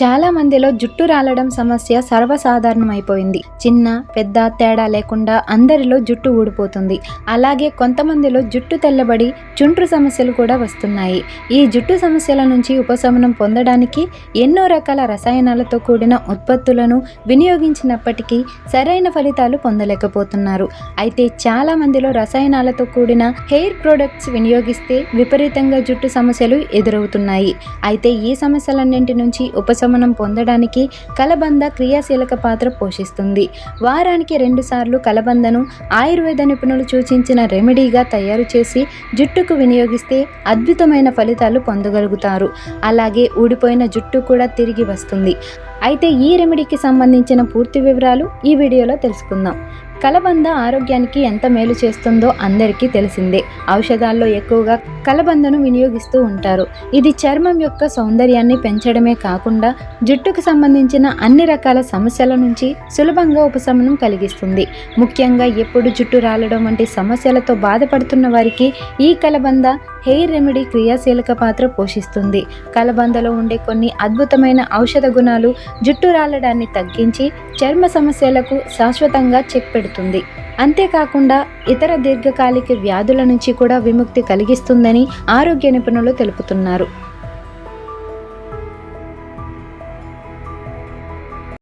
చాలా మందిలో జుట్టు రాలడం సమస్య సర్వసాధారణమైపోయింది. చిన్న పెద్ద తేడా లేకుండా అందరిలో జుట్టు ఊడిపోతుంది. అలాగే కొంతమందిలో జుట్టు తెల్లబడి చుంట్రు సమస్యలు కూడా వస్తున్నాయి. ఈ జుట్టు సమస్యల నుంచి ఉపశమనం పొందడానికి ఎన్నో రకాల రసాయనాలతో కూడిన ఉత్పత్తులను వినియోగించినప్పటికీ సరైన ఫలితాలు పొందలేకపోతున్నారు. అయితే చాలా మందిలో రసాయనాలతో కూడిన హెయిర్ ప్రొడక్ట్స్ వినియోగిస్తే విపరీతంగా జుట్టు సమస్యలు ఎదురవుతున్నాయి. అయితే ఈ సమస్యలన్నింటి నుంచి ఉపశమనం పొందడానికి కలబంద క్రియాశీలక పాత్ర పోషిస్తుంది. వారానికి రెండుసార్లు కలబందను ఆయుర్వేద నిపుణులు సూచించిన రెమెడీగా తయారు చేసి జుట్టుకు వినియోగిస్తే అద్భుతమైన ఫలితాలు పొందగలుగుతారు. అలాగే ఊడిపోయిన జుట్టు కూడా తిరిగి వస్తుంది. అయితే ఈ రెమెడీకి సంబంధించిన పూర్తి వివరాలు ఈ వీడియోలో తెలుసుకుందాం. కలబంద ఆరోగ్యానికి ఎంత మేలు చేస్తుందో అందరికీ తెలిసిందే. ఔషధాల్లో ఎక్కువగా కలబందను వినియోగిస్తూ ఉంటారు. ఇది చర్మం యొక్క సౌందర్యాన్ని పెంచడమే కాకుండా జుట్టుకు సంబంధించిన అన్ని రకాల సమస్యల నుంచి సులభంగా ఉపశమనం కలిగిస్తుంది. ముఖ్యంగా ఎప్పుడు జుట్టు రాలడం వంటి సమస్యలతో బాధపడుతున్న వారికి ఈ కలబంద హెయిర్ రెమెడీ క్రియాశీలక పాత్ర పోషిస్తుంది. కలబందలో ఉండే కొన్ని అద్భుతమైన ఔషధ గుణాలు జుట్టు రాలడాన్ని తగ్గించి చర్మ సమస్యలకు శాశ్వతంగా చెక్ పెడుతుంది. అంతేకాకుండా ఇతర దీర్ఘకాలిక వ్యాధుల నుంచి కూడా విముక్తి కలిగిస్తుందని ఆరోగ్య నిపుణులు తెలుపుతున్నారు.